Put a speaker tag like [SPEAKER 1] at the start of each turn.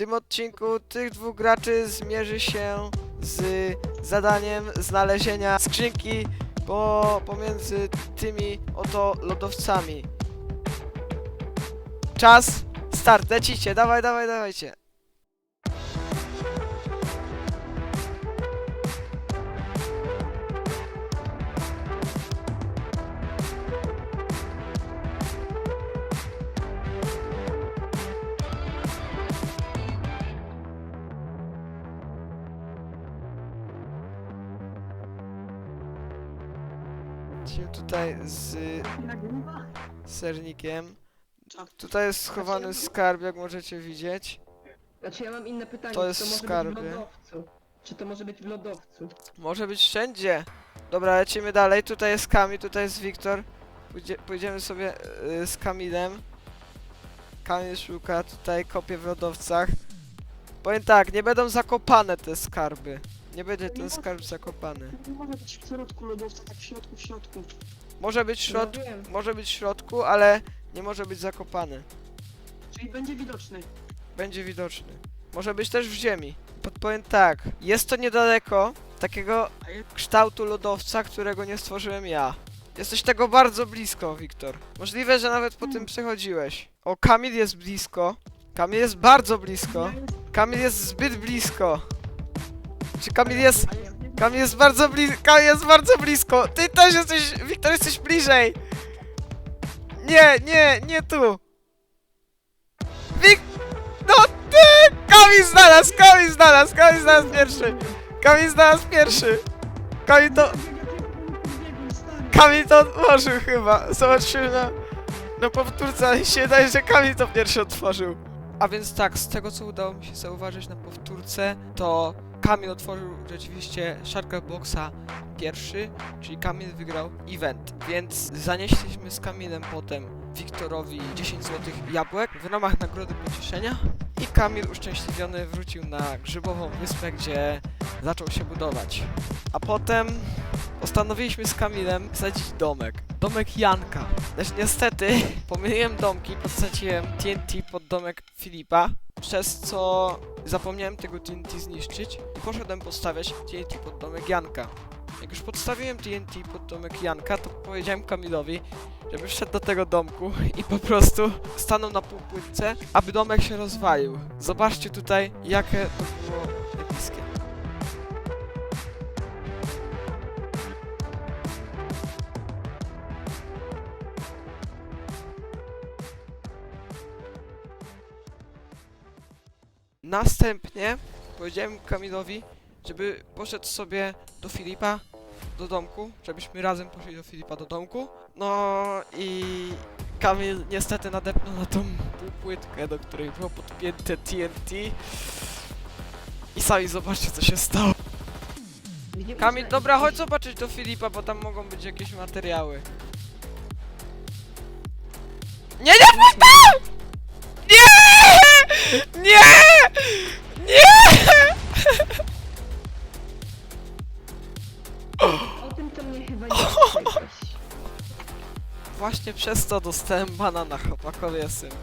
[SPEAKER 1] tym odcinku tych dwóch graczy zmierzy się z zadaniem znalezienia skrzynki po, pomiędzy tymi oto lodowcami. Czas, start, lecicie, dawaj, dawaj, dawajcie. Lecimy tutaj z sernikiem. Tutaj jest schowany skarb, jak możecie widzieć.
[SPEAKER 2] Znaczy ja mam inne pytanie,
[SPEAKER 1] To
[SPEAKER 2] czy
[SPEAKER 1] jest
[SPEAKER 2] to może
[SPEAKER 1] skarby.
[SPEAKER 2] być w lodowcu? Czy to może być w lodowcu?
[SPEAKER 1] Może być wszędzie. Dobra, lecimy dalej. Tutaj jest Kamil, tutaj jest Wiktor. Pójdzie, pójdziemy sobie y, z Kamilem. Kamil szuka tutaj kopie w lodowcach. Powiem tak, nie będą zakopane te skarby. Nie będzie ten skarb zakopany.
[SPEAKER 3] Nie może być w środku lodowca, tak w środku, w środku.
[SPEAKER 1] Może być w
[SPEAKER 2] No
[SPEAKER 1] środku,
[SPEAKER 2] wiem.
[SPEAKER 1] może być w środku, ale nie może być zakopany.
[SPEAKER 3] Czyli będzie widoczny.
[SPEAKER 1] Będzie widoczny. Może być też w ziemi. Podpowiem tak, jest to niedaleko takiego
[SPEAKER 3] A
[SPEAKER 1] kształtu lodowca, którego nie stworzyłem ja. Jesteś tego bardzo blisko, Wiktor. Możliwe, że nawet po tym przechodziłeś. O, Kamil jest blisko. Kamil jest bardzo blisko. Kamil jest zbyt blisko. Kamil jest... Kamil jest bardzo blisko. Kamil jest bardzo blisko. Ty też jesteś... Wiktor, jesteś bliżej. Nie, nie, nie tu. Wik... No ty! Kamil znalazł, Kamil znalazł, Kamil znalazł pierwszy. Kamil znalazł pierwszy. Kamil to... Kamil to otworzył chyba. Zobaczymy na, na powtórce, ale się wydaje, że Kamil to pierwszy otworzył. A więc tak, z tego co udało mi się zauważyć na powtórce, to Kamil otworzył rzeczywiście Sharka Boxa pierwszy, czyli Kamil wygrał event. Więc zanieśliśmy z Kamilem potem Wiktorowi 10 złotych jabłek w ramach nagrody pocieszenia i Kamil uszczęśliwiony wrócił na grzybową wyspę, gdzie zaczął się budować. A potem postanowiliśmy z Kamilem sadzić domek. Domek Janka. Lecz niestety pomyliłem domki, podsadziłem TNT pod domek Filipa, przez co zapomniałem tego TNT zniszczyć i poszedłem postawiać TNT pod domek Janka. Jak już podstawiłem TNT pod domek Janka, to powiedziałem Kamilowi, żeby wszedł do tego domku i po prostu stanął na półpłytce, aby domek się rozwalił. Zobaczcie tutaj, jakie to było epickie. Następnie powiedziałem Kamilowi, żeby poszedł sobie do Filipa, do domku, żebyśmy razem poszli do Filipa do domku. No i Kamil niestety nadepnął na tą półpłytkę, do której było podpięte TNT. I sami zobaczcie co się stało. Kamil, dobra, chodź zobaczyć do Filipa, bo tam mogą być jakieś materiały. Nie! Nie! Nie! Nie! Właśnie przez to dostałem bana na chłopakowie SMP.